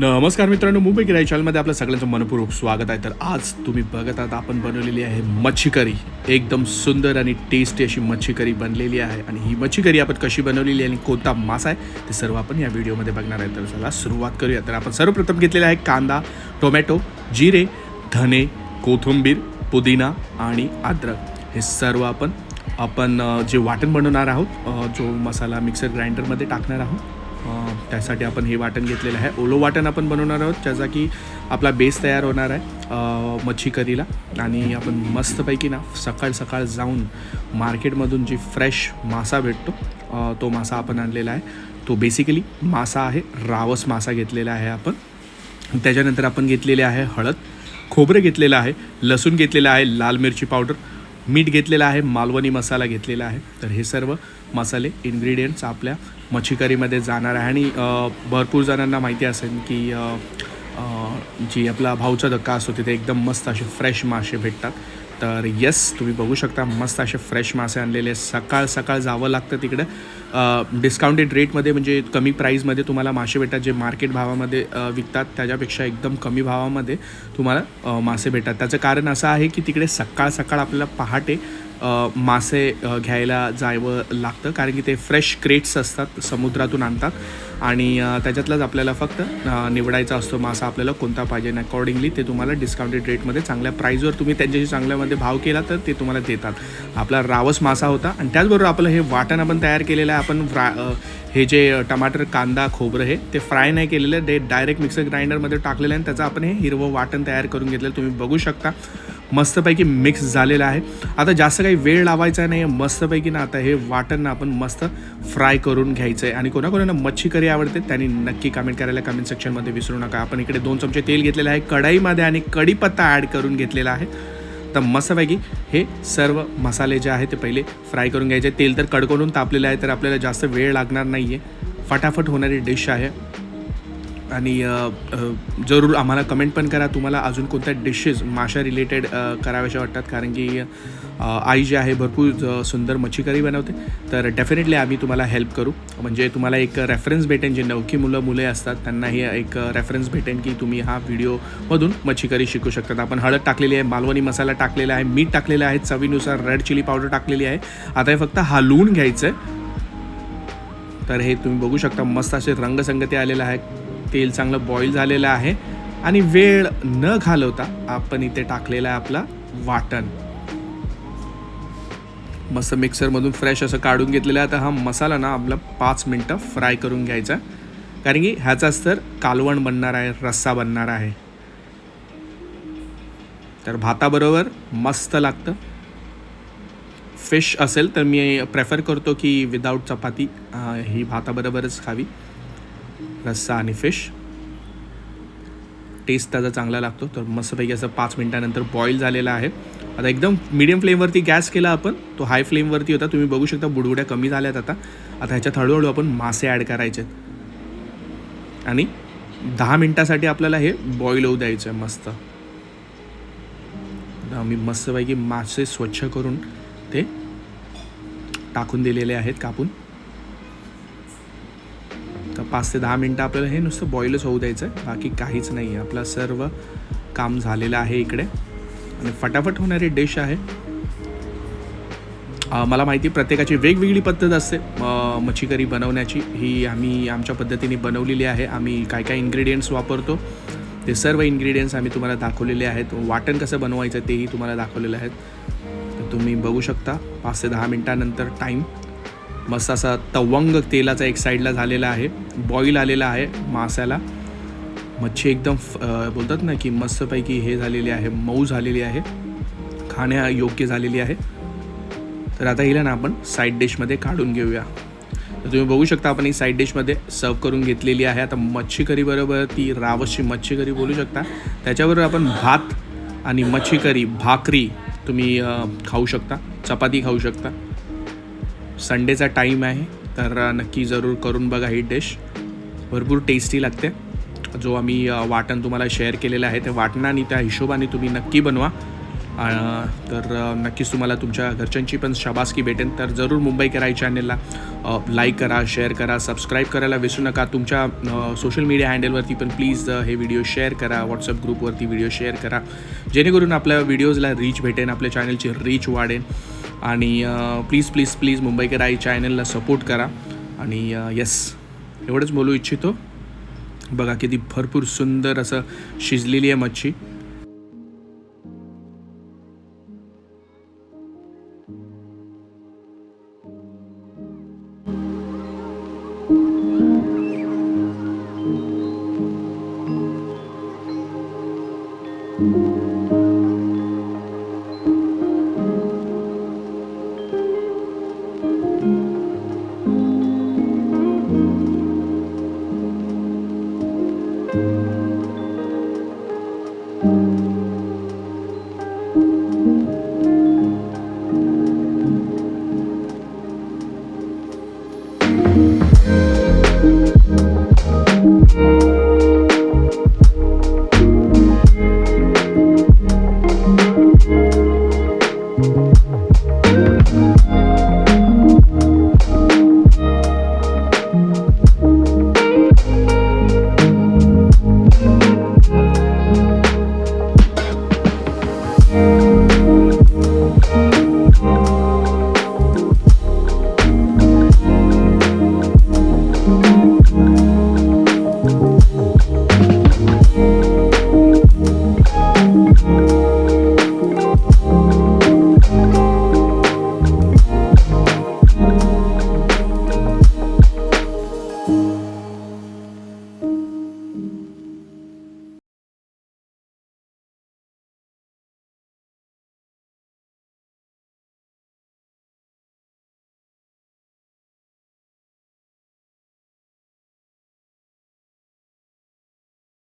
नमस्कार मित्रांनो मुंबई किराई चॅनलमध्ये आपलं सगळ्यांचं मनपूर्वक स्वागत आहे. तर आज तुम्ही बघत आहात आपण बनवलेली आहे मच्छी करी एकदम सुंदर आणि टेस्टी अशी मच्छी करी बनलेली आहे. आणि ही मच्छी करी आपण कशी बनवलेली आहे आणि कोणता मासा आहे ते सर्व आपण या व्हिडिओमध्ये बघणार आहे. तर चला सुरुवात करूया. तर आपण सर्वप्रथम घेतलेला आहे कांदा टोमॅटो जिरे धने कोथिंबीर पुदिना आणि अद्रक. हे सर्व आपण आपण जे वाटण बनवणार आहोत जो मसाला मिक्सर ग्राइंडरमध्ये टाकणार आहोत त्यासाठी आपण हे वाटण घेतलेलं आहे. ओलो वाटण आपण बनवणार आहोत ज्याचा की आपला बेस तयार होणार आहे मच्छी करीला. आणि आपण मस्तपैकी ना सकाळ सकाळ जाऊन मार्केटमधून जी फ्रेश मासा भेटतो तो मासा आपण आणलेला आहे. तो बेसिकली मासा आहे रावस मासा घेतलेला आहे आपण. त्याच्यानंतर आपण घेतलेले आहे हळद खोबरं घेतलेलं आहे लसूण घेतलेलं आहे लाल मिरची पावडर मीठ घेतलेलं आहे मालवणी मसाला घेतलेला आहे. तर हे सर्व मसाले इन्ग्रेडियंट्स आपल्या मच्छीकरीमध्ये जाणार आहे. आणि भरपूर जणांना माहिती असेल की जी आपला भाऊचा धक्का असतो तिथे एकदम मस्त असे फ्रेश मासे भेटतात. तर येस तुम्ही बघू शकता मस्त असे फ्रेश मासे आणलेले सकाळ सकाळ जावं लागतं तिकडं. डिस्काउंटेड रेटमध्ये म्हणजे कमी प्राईजमध्ये तुम्हाला मासे भेटतात जे मार्केट भावामध्ये विकतात. त्याच्यापेक्षा एकदम कमी भावामध्ये तुम्हाला मासे भेटतात. त्याचं कारण असं आहे की तिकडे सकाळ सकाळ आपल्याला पहाटे मासे घ्यायला जावं लागतं. कारण की ते फ्रेश क्रेट्स असतात समुद्रातून आणतात. आणि त्याच्यातलाच आपल्याला फक्त निवडायचा असतो मासा आपल्याला कोणता पाहिजे आणि अकॉर्डिंगली ते तुम्हाला डिस्काउंटेड रेटमध्ये चांगल्या प्राईजवर तुम्ही त्यांच्याशी चांगल्यामध्ये भाव केला तर ते तुम्हाला देतात. आपला रावस मासा होता आणि त्याचबरोबर आपलं हे वाटण आपण तयार केलेलं आहे. आपण फ्रा हे जे टमाटर कांदा खोबरं हे ते फ्राय नाही केलेलं. ते डायरेक्ट मिक्सर ग्राइंडरमध्ये टाकलेलं आहे आणि त्याचं आपण हे हिरवं वाटण तयार करून घेतलेलं तुम्ही बघू शकता. मस्तपैकी मिक्स झालेलं आहे. आता जास्त काही वेळ लावायचा नाही मस्तपैकी ना आता हे वाटण आपण मस्त फ्राय करून घ्यायचं आहे आणि कोणाकोणाला मच्छी करी आवडते त्यांनी नक्की कमेंट करायला कमेंट सेक्शनमध्ये विसरू नका. आपण इकडे दोन चमचे तेल घेतलेलं आहे कढईमध्ये आणि कढीपत्ता ॲड करून घेतलेला आहे. तर मस्तपैकी हे सर्व मसाले जे आहे ते पहिले फ्राय करून घ्यायचे. तेल तर कडकडून तापलेलं आहे तर आपल्याला जास्त वेळ लागणार नाही आहे फटाफट होणारी डिश आहे. आणि जरूर आम्हाला कमेंट पण करा. तुम्हाला अजून कोणत्या डिशेस माशा रिलेटेड कराव्याशा वाटतात? कारण की आई जी आहे भरपूर सुंदर मच्छी करी बनवते. तर डेफिनेटली आम्ही तुम्हाला हेल्प करू. म्हणजे तुम्हाला एक रेफरन्स भेटेन. जे नवकी मुलं मुले असतात त्यांनाही एक रेफरन्स भेटेन की तुम्ही हा व्हिडिओमधून मच्छी करी शिकू शकतात. आपण हळद टाकलेली आहे मालवणी मसाला टाकलेला आहे मीठ टाकलेलं आहे चवीनुसार रेड चिली पावडर टाकलेली आहे. आता हे फक्त हालवून घ्यायचं आहे तर हे तुम्ही बघू शकता मस्त असे रंगसंगती आलेलं आहे तेल चांगलं बॉईल झालेलं आहे आणि वेळ न घालवता आपण इथे टाकलेला आहे आपला वाटण. मस्त मिक्सरमधून फ्रेश असं काढून घेतलेलं आहे. आता हा मसाला ना आपला पाच मिनटं फ्राय करून घ्यायचा. कारण की ह्याचाच तर कालवण बनणार आहे रस्सा बनणार आहे. तर भाताबरोबर मस्त लागतं. फिश असेल तर मी प्रेफर करतो की विदाऊट चपाती ही भाताबरोबरच खावी. रस्सा आणि फिश. टेस्ट त्याचा चांगला लागतो. तर मस्तपैकी असं पाच मिनटानंतर बॉईल झालेला आहे. आता एकदम मीडियम फ्लेमवरती गॅस केला आपण. तो हाय फ्लेमवरती होता. तुम्ही बघू शकता बुडबुड्या कमी झाल्यात आता. आता ह्याच्यात हळूहळू आपण मासे ॲड करायचे आणि दहा मिनटासाठी आपल्याला हे बॉईल होऊ द्यायचं आहे मस्त. मी आम्ही मस्तपैकी मासे स्वच्छ करून ते टाकून दिलेले आहेत कापून. पाच ते दहा मिनटं आपल्याला हे नुसतं बॉईलच होऊ द्यायचं आहे बाकी काहीच नाही आहे. आपलं सर्व काम झालेलं आहे इकडे. आणि फटाफट होणारी डिश आहे. मला माहिती प्रत्येकाची वेगवेगळी पद्धत असते. मच्छी करी बनवण्याची. ही आम्ही आमच्या पद्धतीने बनवलेली आहे. आम्ही काय काय इन्ग्रेडियंट्स वापरतो ते सर्व इन्ग्रेडियंट्स आम्ही तुम्हाला दाखवलेले आहेत. वाटण कसं बनवायचं तेही तुम्हाला दाखवलेलं आहेत. तर तुम्ही बघू शकता. पाच ते दहा मिनटानंतर टाईम मस्त असा तवंग तेलाचा एक साईडला झालेला आहे. बॉईल आलेला आहे माशाला मच्छी एकदम बोलतात ना की मस्तपैकी हे झालेली आहे मऊ झालेली आहे. खाण्या योग्य झालेली आहे. तर आता हिला ना आपण साईड डिशमध्ये काढून घेऊया. तर तुम्ही बघू शकता आपण ही साईड डिशमध्ये सर्व करून घेतलेली आहे. आता मच्छी करी बरोबर ती रावसची मच्छी करी बोलू शकता. त्याच्याबरोबर आपण भात आणि मच्छी करी भाकरी तुम्ही खाऊ शकता चपाती खाऊ शकता. संडेचा टाईम आहे तर नक्की जरूर करून बघा ही डिश भरपूर टेस्टी लागते. जो आम्ही वाटण तुम्हाला शेअर केलेलं आहे ते वाटणाने त्या हिशोबाने तुम्ही नक्की बनवा. तर नक्कीच तुम्हाला तुमच्या घरच्यांची पण शाबासकी भेटेल तर जरूर मुंबई कराई चॅनलला लाईक करा शेअर करा सबस्क्राईब करायला विसरू नका. तुमच्या सोशल मीडिया हँडलवरती पण प्लीज हे व्हिडिओ शेअर करा. व्हॉट्सअप ग्रुपवरती व्हिडिओ शेअर करा. जेणेकरून आपल्या व्हिडिओजला रीच भेटेन आपल्या चॅनलची रीच वाढेल आणि प्लीज प्लीज प्लीज मुंबईकर आई चॅनलला सपोर्ट करा. आणि यस एवढंच बोलू इच्छितो. बघा किती भरपूर सुंदर असं शिजलेली आहे मच्छी.